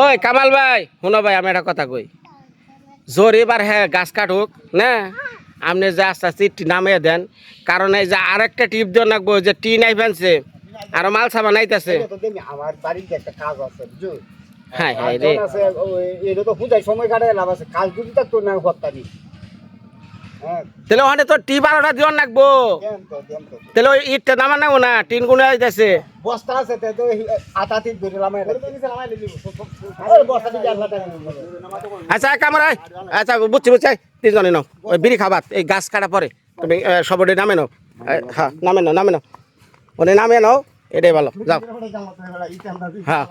ওই কামাল ভাই শুনো ভাই আমি একটা কথা কই। জোর এবার হ্যাঁ গাছ কাটুক না? আপনি যে আস্তে আস্তে নামিয়ে দেন কারণ এই যে আরেকটা টিপ দিয়ে রাখব যে টি নাই ফেনছে আরও মাল সাবা নাইতেছে আমার বাড়িতে একটা কাজ আছে হ্যাঁ হ্যাঁ রে। এটা তো পূজায় সময় কাটে লাভ আছে কাজ যদি থাকতো না হ্যাঁ তাহলে ওখানে তো টি বারোটা দেন তো তাহলে ওই ইটটা নামা নাও না টিনগুলো আইতেছে। বস্তা আছে আচ্ছা আচ্ছা বুঝছি বুঝছি তিনজনে নাও। ওই বিড়ি খাবার এই গাছ কাটা পরে। তুমি সবরে নামে নাও। হ্যাঁ নামে নাও নামে নাও। ওনে নামে নাও এটাই ভালো। যাও। হ্যাঁ।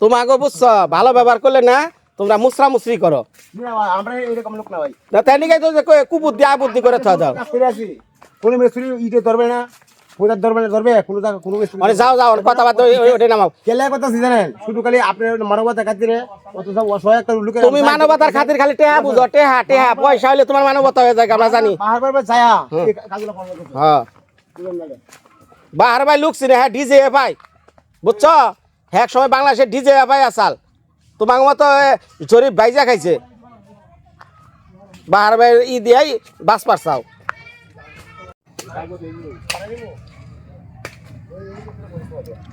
তোমাকে বুঝছ ভালো ব্যবহার করলে না তোমরা মুসরা মুসরি করো আমরা এরকম লোক না ভাই। না তাই নিকাই তো যে কই কুবুদ্ধি আবুদ্ধি করে থাও যাও। কোনো মিস্ত্রি ইটে ধরবে না কোথার ধরবে না ধরবে কোনো কোনো মানে যাও যাও কথা বাদ ওইটাই নামাও। কেলে কথা জানেন? শুধু খালি আপনার মানবতা খাতিরে অত সব অসহায় লোকের তুমি মানবতার খাতির খালি টেহা বুঝো টেহা টেহা পয়সা হইলে তোমার মানবতা হয়ে যায় আমরা জানি। ছায়া। হ্যাঁ। বাহার ভাই লুকছি হ্যাঁ ডিজে ভাই। বুঝছ? হ্যাঁ এক সময় বাংলাদেশে ডিজে ভাই আসাল। তোমার মতো এ, জরিফ ভাইজা খাইছে বাহার ভাই ই দিয়াই বাস পারছাও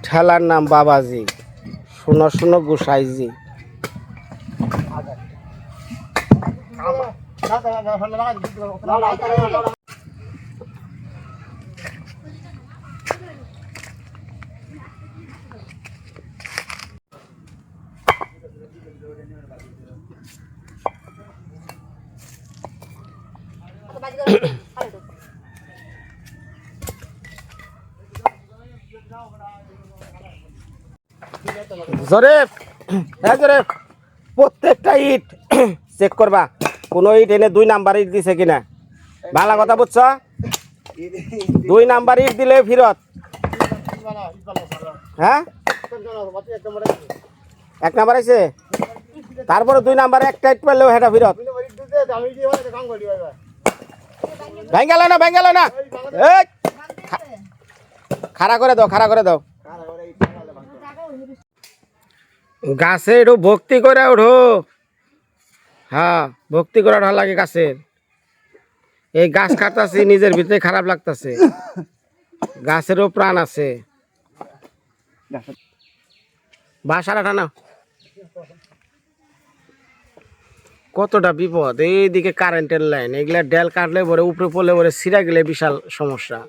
ঠেলার নাম বাবাজি শুনো শুনো গুসাইজি জরেফ হ্যাঁ জরেফ। প্রত্যেকটা ইট চেক করবা, কোনো ইট এনে দুই নাম্বার ইট দিছে কিনা। ভালো কথা বুঝছ? দুই নাম্বার ইট দিলে ফিরত। হ্যাঁ? এক নাম্বার আছে তারপরে দুই নাম্বার একটা ইট পেলেও হেটা ফিরত। ভেঙ্গেল না ভেঙ্গেল না। খাড়া করে দাও, খাড়া করে দাও। গাছে একটু ভক্তি করে ওঠো। হ্যাঁ ভক্তি করে ওঠা লাগে গাছের। এই গাছ কাটতাছি, নিজের ভিতরে খারাপ লাগতাছে। গাছেরও প্রাণ আছে। বাসার টানা কতটা বিপদ? এইদিকে কারেন্টের লাইন এগুলা ডেল কাটলে পরে, উপরে পড়লে পরে সিরা গেলে বিশাল সমস্যা।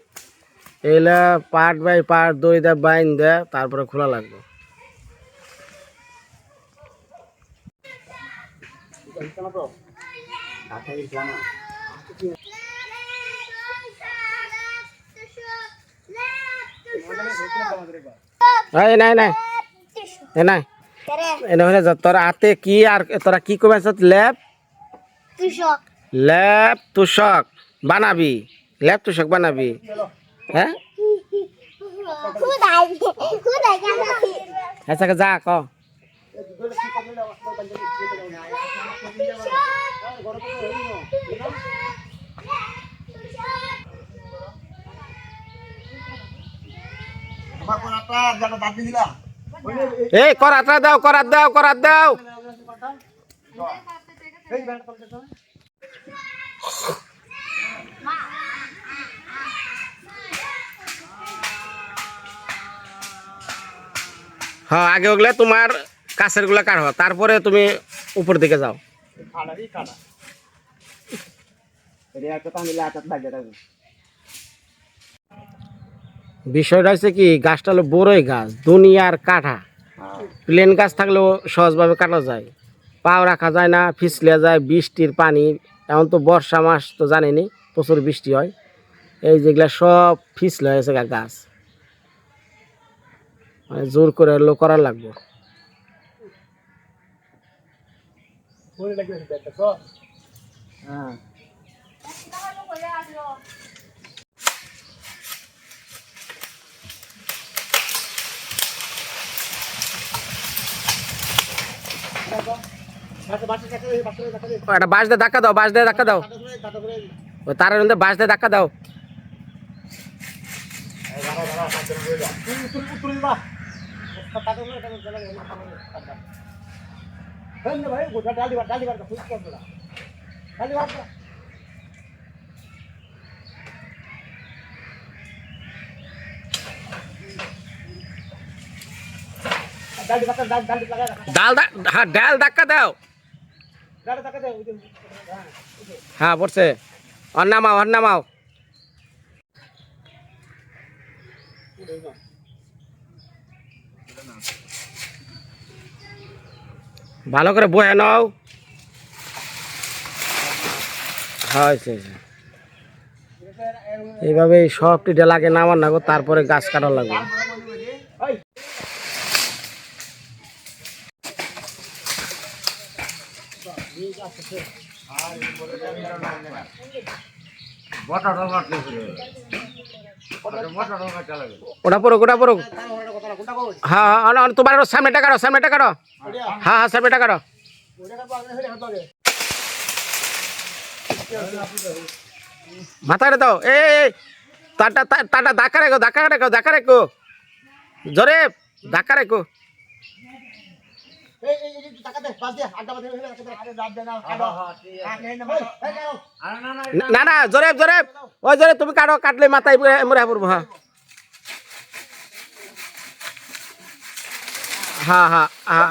এগুলা পার্ট বাই পার্ট দই দেয় বাইন দেয় তারপরে খোলা লাগবে। নাই নাই। এ, নাই। এনে হলে যা তোরা হাতে কি আর তোরা কি কবে ল্যাব কৃষক ল্যাব তুষক বানাবি। ল্যাব তুষক বানাবি। হ্যাঁ খুদাই খুদাই কেন আচ্ছা যা ক। এই করাতরা দাও, করাত দাও করাত দাও। হ্যাঁ আগে ওগুলা তোমার কাছেরগুলা কাঢ়ো, তারপরে তুমি উপর দিকে যাও। বিষয়টা হচ্ছে কি গাছটা হলো বড়ই গাছ দুনিয়ার কাঠা প্লেন গাছ থাকলেও সহজভাবে কাটা যায়। পাও রাখা যায় না ফিসলে যায় বৃষ্টির পানি। এখন তো বর্ষা মাস তো জানেনি প্রচুর বৃষ্টি হয়। এই যেগুলা সব ফিসলে হয়েছে গাছ। মানে জোর করে হলেও করার লাগবে। ও, একটা বাঁশ দিয়ে ধাক্কা দাও, বাঁশ দিয়ে ধাক্কা দাও। ওই তারের মধ্যে বাঁশ দিয়ে গোটা ডাল ডাল ডাল ডাল ডাল ডাল ডাল হ্যাঁ ডাল ধাক্কা দাও। ডাল হ্যাঁ হ্যাঁ পড়ছে। অর নামাও অর নামাও ভালো করে বয়ে নাও। হ্যাঁ। এইভাবে সব টিডে লাগে নামার নাগো, তারপরে গাছ কাটা লাগবে। ওটা পড়ো ওটা পড়ো কথা না কোনটা কই হ্যাঁ হ্যাঁ তোমার সামনেটা কাটো সামনেটা কাটো। হ্যাঁ হ্যাঁ সামনেটা কাটো। ওটা কাটবো আগে হলে হাত লাগে মাথা রে দাও এ তাটা তাটা ধাক্কা রেখো ধাক্কা রেখো ধাক্কা রেখো। জোরে, ধাক্কা রেখো। এই এই এই টাকা দে বাস দে আড্ডা বাদে হলে আরে রাত দে না কাটো। না না জোরে জোরে। ওই জোরে তুমি কাটো কাটলে মাথায় মরে পড়ব হ্যাঁ। হ্যাঁ হ্যাঁ হ্যাঁ।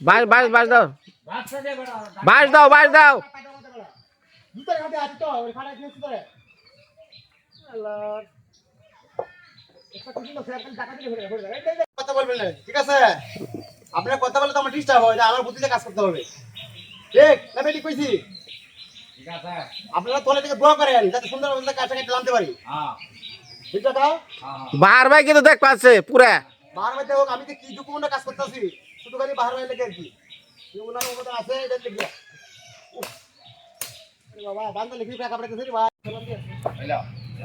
বাস বাস বাস বাস বাস দাও। বাস দাও বাস দাও। জুতার হাতে আছে তো ওই ফাটা কিনে সুতরে আল্লাহ একটা কিছু না স্যার টাকা দিলে হয়ে যাবে হয়ে যাবে কথা বলবেন না ঠিক আছে? আপনার কথা বলে তো আমার ডিস্টার্ব হয় আমার বুদ্ধিতে কাজ করতে হবে। ঠিক না বেটি কইছি। আপনারা তোলে থেকে দোয়া করেন যাতে সুন্দর কাজটা পারি। ঠিক ভাই কিন্তু দেখ পাচ্ছে পুরা। বাহার মধ্যে হোক আমি তো কি ডকুমেন্ট কাজ করতেছি শুধু খালি বাহার বাইরে লেগে আর কি। ওনার মতো আছে এটা বাবা লিখি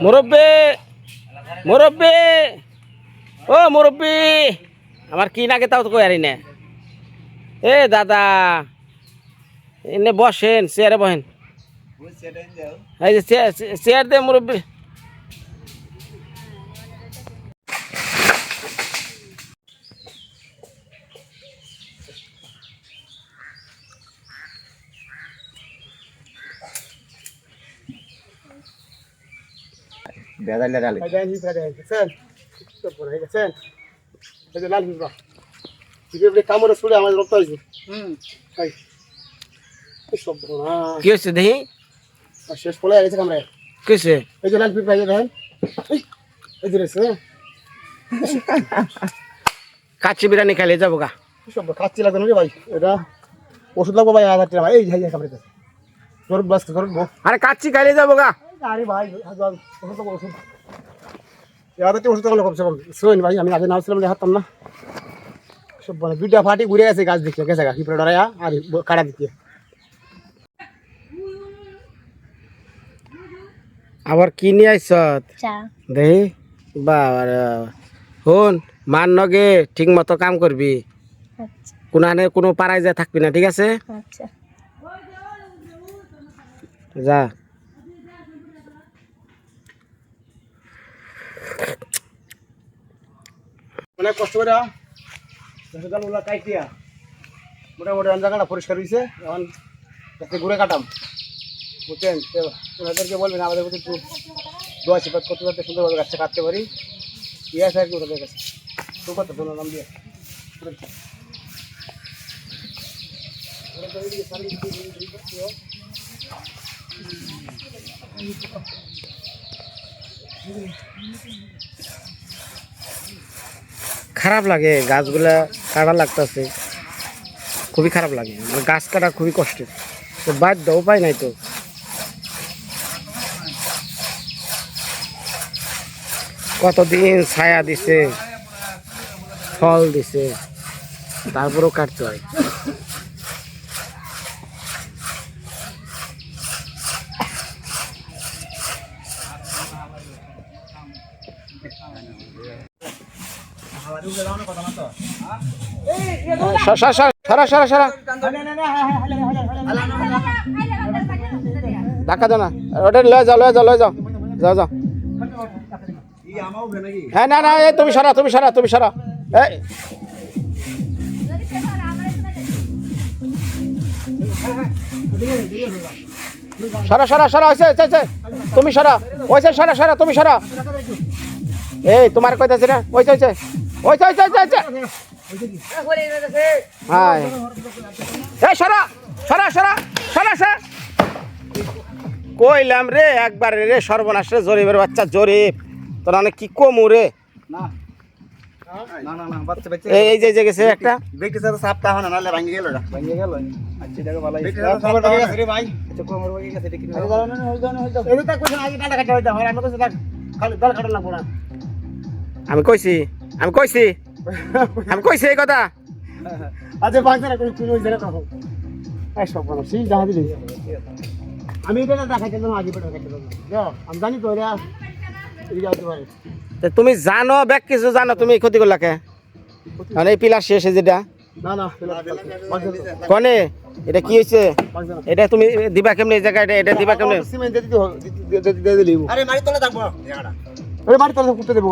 মুরব্বী মুরব্বী ও মুরব্বী আমার কি না তাও তো কয়ারি আরি না? এ দাদা এনে বসেন চেয়ারে বহেন এই যে চেয়ার দে মুরব্বী। Ayan, hindi pwede. Sen. Ito po na, sen. Ito lang, hindi ba? Sige, balik kamo na sulit, আমার রক্ত হয়েছে হুম তাই সব না কি হচ্ছে দেখি শেষ পলে গেছে কামড়ে কি হচ্ছে এই যে লাল পিঁপড়া এই যে দেখেন এই, এই যে রয়েছে কাচ্চি বিরিয়ানি খাইলে যাব গা সব খাচ্ছি লাগবে না রে ভাই এটা ওষুধ লাগবে ভাই হাজার টাকা ভাই এই যে কামড়ে ধরুন বাস ধরুন গো আরে কাচ্চি খাইলে যাব গা আরে ভাই ওষুধ লাগবে ওষুধ। এবার ওষুধ লাগল কমসে কম শোন ভাই আমি আগে নাম ছিলাম দেখাতাম না। সব বলে দুইটা ফাটি ঘুরে গেছে গাছ দেখে গেছে গা পিঁপড়া ডরাইয়া আর কাটা আবার কি নিয়ে আইস দেখি বাবার হন মান নগে ঠিক মতো কাম করবি। আচ্ছা। কোনানে কোনো পাড়ায় যা থাকবি না ঠিক আছে? আচ্ছা। যা। অনেক কষ্ট করে। গাছগুলো কাটিয়া মোটামুটি জায়গাটা পরিষ্কার হয়েছে এখন যাতে ঘুরে কাটাম। বুঝছেন? ওনাদেরকে বলবেন, আমাদের প্রতি একটু দোয়া শিপাত করতে করতে সুন্দরভাবে গাছটা কাটতে পারি। ইয়ে আছে আর কি ওদের কাছে। তো কত তোমার নাম দিয়ে। খারাপ লাগে, গাছগুলা কাটা লাগতেছে। খুবই খারাপ লাগে মানে গাছ কাটা খুবই কষ্টের। তো বাধ্য উপায় নাই তো। কতদিন ছায়া দিছে, ফল দিছে, তারপরেও কাটতে হয়। সরা সরা সরা যাও, লয়ে যাও লয়ে যাও। যাও যাও। হ্যাঁ না না, এই তুমি সরা তুমি সরা তুমি সরা। এই। সরা সরা সরা হয়েছে তুমি সরা। হয়েছে সরা সরা, তুমি সরা। এই, তোমার কইতাছি না। হয়েছে হয়েছে হয়েছে হয়েছে হয়েছে হয়েছে হ্যাঁ এই সরা সরা সরা সরা সরা। কইলাম রে একবার রে সর্বনাশ রে জরিবের বাচ্চা জরিব তোর অনেক কি কমু রে? না। না না না বাচ্চা বাচ্চা। এই এই যে গেছে একটা। নালে ভাঙে গেল ভাঙে গেল আমি কইছি আমি কইছি। আমি কইছি এই কথা। কোন হইছে না তখন এই সব বলো সেই দিলি। আমি এটা না দেখাইতে না আগে পেটা দেখাইতে না। আমি জানি তো এরা এই যাইতে পারে। তা তুমি জানো ব্যাগ কিছু জানো তুমি ক্ষতি করলা কে? মানে এই পিলার শেষে যেটা? না না কনে এটা কি হয়েছে এটা তুমি দিবা কেমনে এই জায়গায়? এটা দিবা কেমনে? আরে মারি তলে থাকব। জায়গাটা আরে মারি তলে কুটতে দেবো।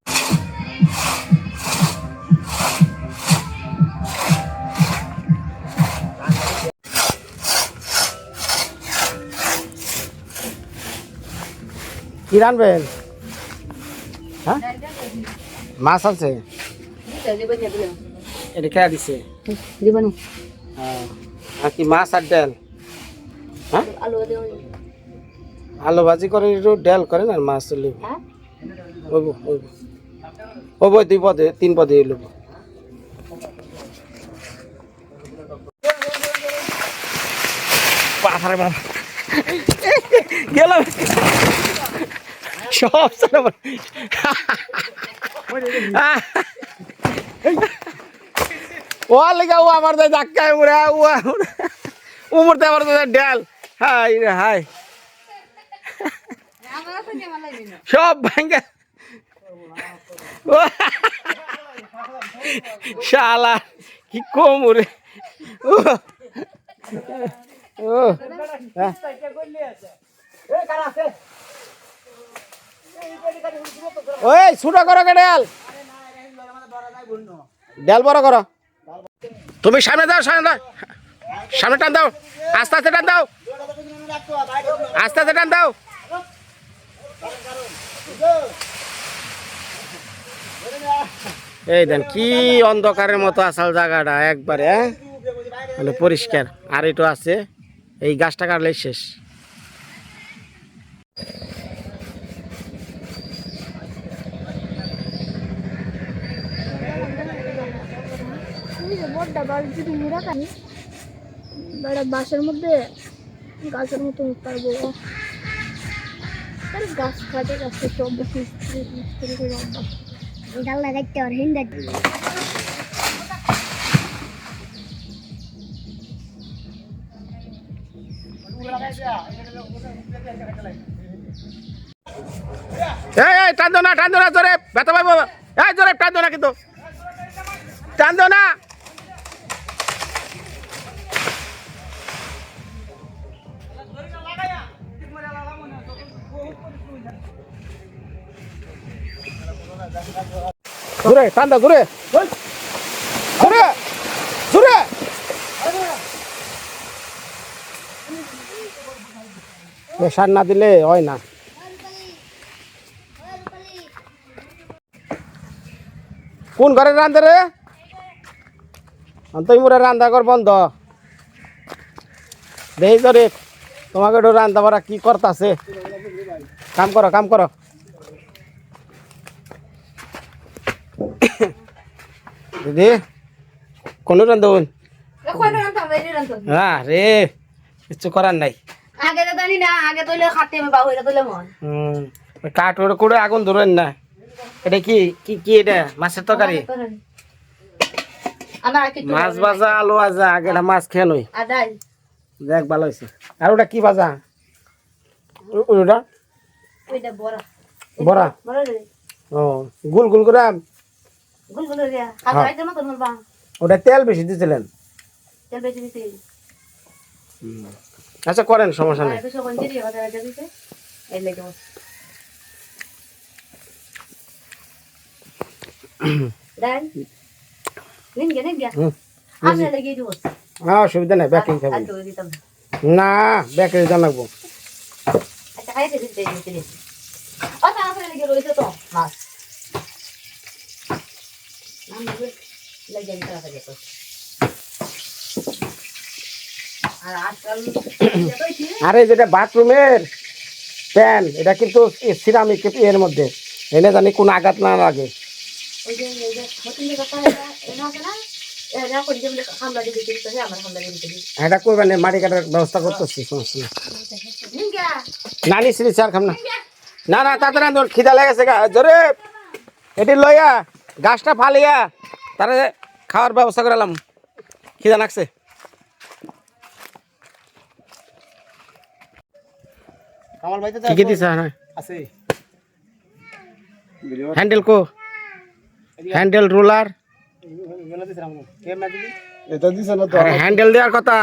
কি রানবেন? হ্যাঁ? মাছ আছে? এটা খেয়া দিছে? হ্যাঁ। আর কি মাছ আর ডাল? হ্যাঁ? আলু ভাজি করে একটু ডাল করেন আর মাছ লিব ওইব দুই পদে তিন পদে লিব বাবারে বাবা গেলাম। সব সারা ও লেগে ও আমার তো ধাক্কায় উড়া ও উমরতে আমার তো ডাল হাই রে হাই সব ভাঙ্গা। শালা, কি কম রে ও। ও। হ্যাঁ। ওই, ছোট করো কে ডাল। ডাল বড় করো। তুমি সামনে দাও সামনে দাও। সামনে টান দাও। আস্তে আস্তে টান দাও। আস্তে আস্তে টান দাও। এই দেন, কি অন্ধকারের মতো আসাল জায়গাটা একবারে হ্যাঁ? মানে পরিষ্কার। আর একটু আছে। এই গাছটা কাটলেই শেষ। বাস যদি মুড়া খানি বেড়া বাসের মধ্যে গাছের মতো পারব গাছ কাটে গাছে সব বেশি মিস্ত্রি করে ডাল লাগাইতে আর হিন্দা এই এই টান না টান না জোরে। ব্যথা এই জোরে টান দাও না কিন্তু। টান না। জোরে টান দাও জোরে জোরে জোরে প্রেশার না দিলে হয় না। কোন ঘরে রান্ধে রে? তুই মোরে রান্ধা ঘর বন্ধ। ধরে তোমাকে রান্ধা বাড়া কি করতাছে? কাম করো কাম করো। দিদি কোন রান্ধুন হ্যাঁ রে কিছু করার নাই। আগে তো জানি না আগে তৈলে খাতে বাবু এটা তৈলে মন। হুম কাঠ ওটা করে আগুন ধরেন না। এটা কি কি কি এটা? মাছের তরকারি? মাছ ভাজা আলু ভাজা আগে মাছ খেয়ে নই দেখ ভালো হয়েছে। আর ওটা কি ভাজা? ওটা? বড়। বড়া? ও গুল গুল করে ওটা তেল বেশি দিয়েছিলেন তেল বেশি দিতে। আচ্ছা করেন সমস্যা নেই। হ্যাঁ অসুবিধা নেই খাব আচ্ছা না। ব্যাকিং জানাব। আচ্ছা খাইতে দিতে লেগে রইছে তো মাছ। লেগে আর যেটা বাথরুমের প্যান এটা কিন্তু সিরামিক এর মধ্যে। এনে জানি কোন আঘাত না লাগে। এটা আছে না? এটা করে যে হামলা দিতে দিতে আমার হামলা দিতে দিতে এটা করবেন না, মাটি কাটার ব্যবস্থা করতেছি সমস্যা খাম না। না না তাড়াতাড়ি খিদা লেগেছে জোরে! এটি লইয়া। গাছটা ফালিয়া তারে খাওয়ার ব্যবস্থা করালাম খিদা লাগছে। কামাল ভাই তো কি কি দিছে হ্যাঁ। আছে। হ্যান্ডেল কো? Handle roller? এটা দিছে না তো। আরে হ্যান্ডেল দেওয়ার কথা।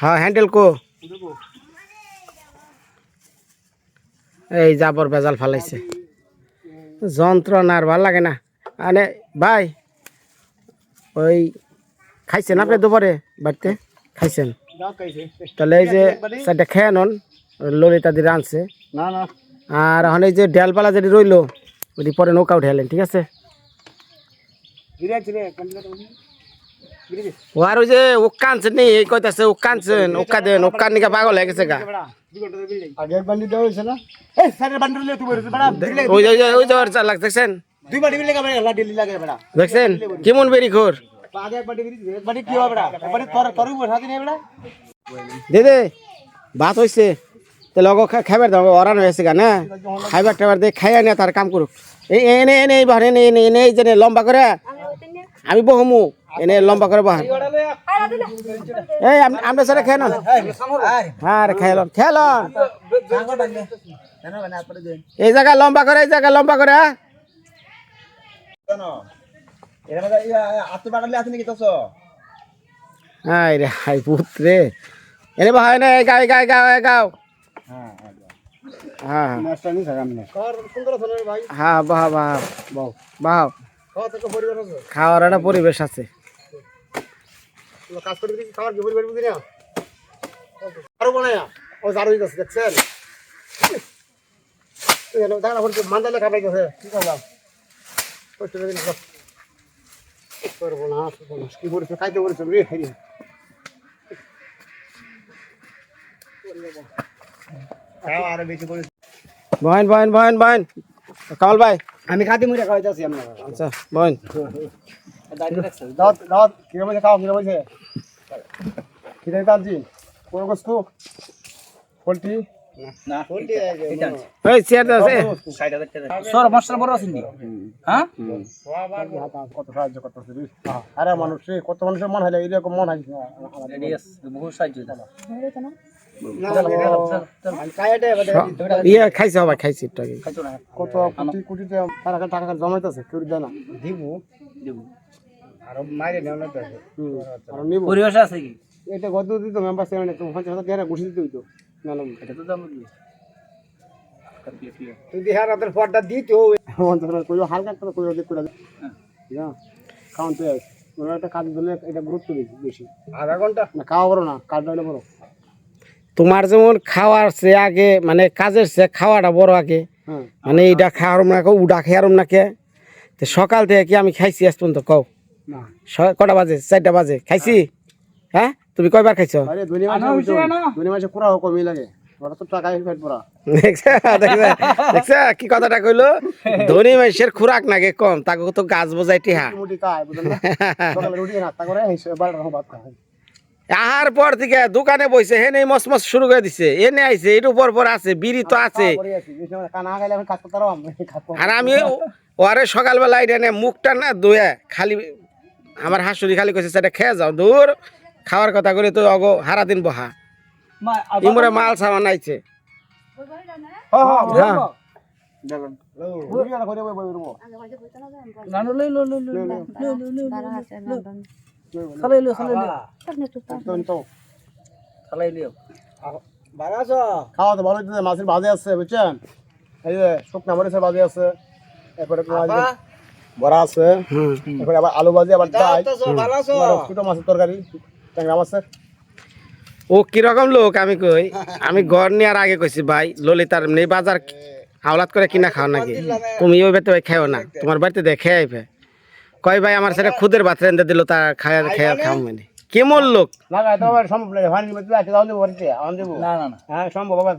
হ্যাঁ হ্যান্ডেল কো। এই জাবর বেজাল ফালাইছে। যন্ত্রণা আর ভালো লাগে না। আরে ভাই ওই খাইছেন আপনি দুপুরে বাড়িতে খাইছেন? তাহলে এই যে সেটা খেয়ে নন ললিতা দিয়ে না আর এখন এই যে ডেলপালা যদি রইল ওটি পরে নৌকা উঠে ঠিক আছে? ও আর ওই যে উক্কা আনছেন নি এই কইতাছে উক্কা আনছেন উক্কা দেন উক্কার নিকা পাগল হয়ে গেছে গা বড়া দুই ঘণ্টা ধরে আগে এক বান্ডি দেওয়া হয়েছে না এই স্যারের বান্ডি লে তুই বলিস ওই যে ওই যে- ওর চালাক দেখছেন দুই বান্ডি আল্লাহ দিল্লি লাগে বড়া দেখছেন কেমন বেরি খোর আগে এক বান্ডি বান্ডি কি হবে বড়া বান্ডি তোর তোর বসা দিনে বড়া দে দে ভাত হইছে তাহলে অগো খা- খাইবার দাও অরান হয়েছে গা না খাইবার টাইবার দে খাইয়া নিয়ে তার কাম করুক এই এনে এনে এই বাহার এনে এনে এনে এই যে লম্বা করে আমি বহমু এনে লম্বা করে বাহার এই আম- আমরা সাথে খেয়ে নন। হ্যাঁ রে খেয়ে লন খেয়ে লন। এই জায়গা লম্বা করে এই জায়গা লম্বা করে হ্যাঁ? রে হাই পুত রে। এনে এই গাও গাও হ্যাঁ হ্যাঁ। হ্যাঁ হ্যাঁ বাহ বাহ বাহ খাওয়ার একটা পরিবেশ আছে। কাজ করে দিছি খাবার কি পরিবার বুঝি না আরও বানায়া ও জারুই গেছে দেখছেন? দাঁড়া পড়ছে মান্দালে খাবাই গেছে কি করলাম? করব না কি করেছ? খাইতে করেছ রে খাই আরও বেশি করে। বহেন বহেন বহেন বহেন কামাল ভাই। আমি খাতে মুড়ে খাওয়াইতেছি আমরা আচ্ছা বহেন দাওয়াত দাওয়াত কি বলছে খাও কি বলছে কি দেয় তাজি কোন বস্তু? পোল্ট্রি? দাও হ্যাঁ। আরে মানুষ কত মানুষের মন হইলে এরকম মন হয় ইয়ে খাইছে খাইছে কত কোটি টাকা টাকা জমাইতেছে কেউ দেয় না। দিব। দিব। আর মাইরে নেওয়া না আর নিব। পরিবেশ আছে কি? এটা গত দিত মেম্বার সেভেন তো পঞ্চাশ হাজার টাকা ঘুষি দিতে হইতো। না না এটা তো দাম হ্যাঁ রাতের পরটা দিত কই হালকা করে করে হ্যাঁ। কাউন্ট তো ওরা একটা কাজ দিলে এটা গুরুত্ব বেশি বেশি। আধা ঘণ্টা? না খাওয়া বড় না কাজ বড় তোমার যেমন খাওয়ার সে আগে মানে কাজের সে খাওয়াটা বড় আগে। হ্যাঁ। মানে এইটা খাওয়ার না উডা খেয়ারম না কে? সকাল থেকে কি আমি খাইছি আজ পর্যন্ত কও? কটা বাজে? চারটা বাজে। খাইছি? হ্যাঁ? তুমি কয়বার খাইছো? কি কথাটা কইলো? ধনী মানুষের খুরাক নাগে কম? তাকে তো গাছ বোঝাই টিহা। আহার পর থেকে দোকানে বইছে হে নেই মস মস শুরু করে দিছে। এনে আইছে এটু পর পর আছে বিড়ি তো আছে। আর আমি ওরে সকালবেলা এটা নে মুখটা না ধুয়ে খালি আমার হাসুরি খালি কইছে সেটা খেয়ে যাও দূর। খাওয়ার কথা করে তো অগো হারা দিন বহা। মা ইমরে মাল সামান আইছে। খাওয়া তো ভালো মাছের ভাজে আছে বুঝছেন? এই যে শুকনা মরিচের ভাজে আছে। এরপরে বড়া আছে। হুম। এরপরে আবার আলু ভাজি আবার ডাল। ছোট মাছের তরকারি ট্যাংরা মাছের। ও কীরকম লোক আমি কই? আমি ঘর নেওয়ার আগে কইছি ভাই ললিতার এমনি বাজার হাওলাত করে কিনা খাও নাকি? তুমি ওই বাড়িতে ভাই খেয়েও না তোমার বাড়িতে দেখে আইবে। কয় ভাই আমার সেটা খুদের ভাত রেন্দে দিল তার খায় খেয়ে খাও মানে। কেমন লোক? না গায়ে তো সম্ভব না ফানির মধ্যে আছে তাহলে বাড়িতে আন দেবো। না না না। হ্যাঁ সম্ভব বাবা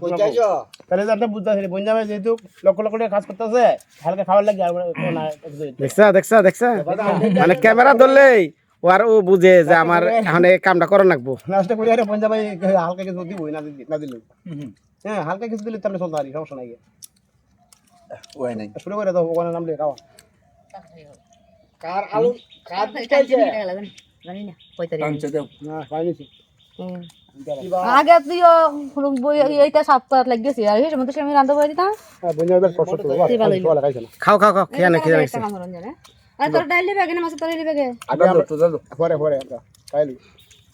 তাহলে যাতে বুঝতে পারছি বঞ্জামে যেহেতু লক্ষ লক্ষ টাকা কাজ করতেছে হালকা খাবার লাগে আর না দেখছা দেখছা দেখছা। মানে ক্যামেরা ধরলেই ও আর ও বুঝে যে আমার এখন এই কামটা করো করে আরে পঞ্জাবে হালকা কিছু দিব না দিলে। হ্যাঁ হালকা কিছু দিলে তাহলে চলতে পারি সমস্যা নাই। ওই নাই। শুরু করে দাও ওখানে নামলে খাওয়া। জানি না পঁয়তাল্লিশ না আগে তুইও এইটা করার লাগিয়েছি আর এর মধ্যে আমি রান্না করে দিতাম হ্যাঁ খাও খাও খাও খেয়ে না খেয়ে একটা আর তোর ডাইলি ব্যাগে না মাছের তরকারি ব্যাগে আগে? আমরা- তো দাদু পরে পরে খাইলি